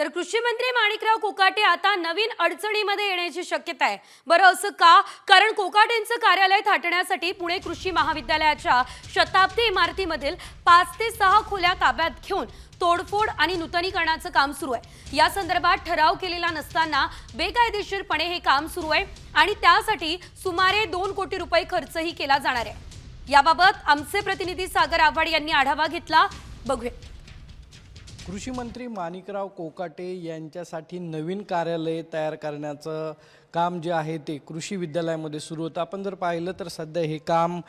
तर कृषी मंत्री माणिकराव कोकाटे आता नवीन अडचणीमध्ये येण्याची शक्यता आहे. बरं असं का? कारण कोकाटेंचं कार्यालय थाटण्यासाठी पुणे कृषी महाविद्यालयाच्या शताब्दी इमारतीमधील पाच ते सहा खोल्या ताब्यात घेऊन तोडफोड आणि नूतनीकरणाचं काम सुरू आहे. या संदर्भात ठराव केलेला नसताना बेकायदेशीरपणे हे काम सुरू आहे आणि त्यासाठी सुमारे दोन कोटी रुपये खर्चही केला जाणार आहे. याबाबत आमचे प्रतिनिधी सागर आव्हाड यांनी आढावा घेतला. बघूया. कृषी मंत्री माणिकराव कोकाटे यांच्यासाठी नवीन कार्यालय तयार करण्याचं काम जे आहे ते कृषी विद्यालयामध्ये सुरू होतं. आपण जर पाहिलं तर सध्या हे काम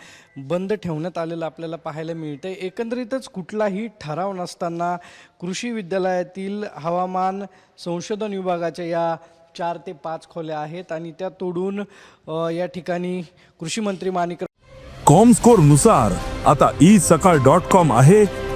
बंद ठेवण्यात आलेलं आपल्याला पाहायला मिळतं एकंदरीतच कुठलाही ठराव नसताना कृषी विद्यालयातील हवामान संशोधन विभागाच्या या चार ते पाच खोल्या आहेत आणि त्या तोडून या ठिकाणी कृषी मंत्री माणिकराव कॉमस्कोरनुसार आता ई सकाळ डॉट कॉम आहे.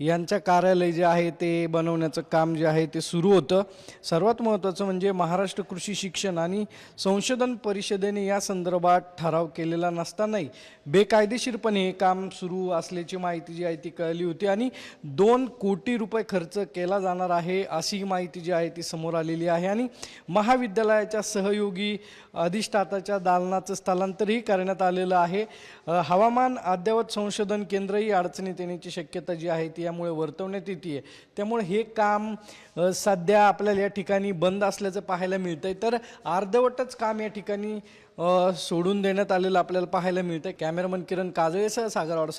यांच्या कार्यालय जे आहे ते बनवण्याचं काम जे आहे ते सुरू होतं. सर्वात महत्त्वाचं म्हणजे महाराष्ट्र कृषी शिक्षण आणि संशोधन परिषदेने या संदर्भात ठराव केलेला नसतानाही बेकायदेशीरपणे हे काम सुरू असल्याची माहिती जी आहे ती कळली होती आणि दोन कोटी रुपये खर्च केला जाणार आहे अशी माहिती जी आहे ती समोर आलेली आहे. आणि महाविद्यालयाच्या सहयोगी अधिष्ठाताच्या दालनाचं स्थलांतरही करण्यात आलेलं आहे. हवामान अद्ययावत संशोधन केंद्रही अडचणीत येण्याची शक्यता जी आहे ती त्यामुळे वर्तवण्यात येते आहे त्यामुळे हे काम सध्या आपल्याला या ठिकाणी बंद असल्याचं पाहायला मिळतंय. तर अर्धवटच काम या ठिकाणी सोडून देण्यात आलेलं आपल्याला पाहायला मिळतंय. कॅमेरामन किरण काजळेसह सागर अडसा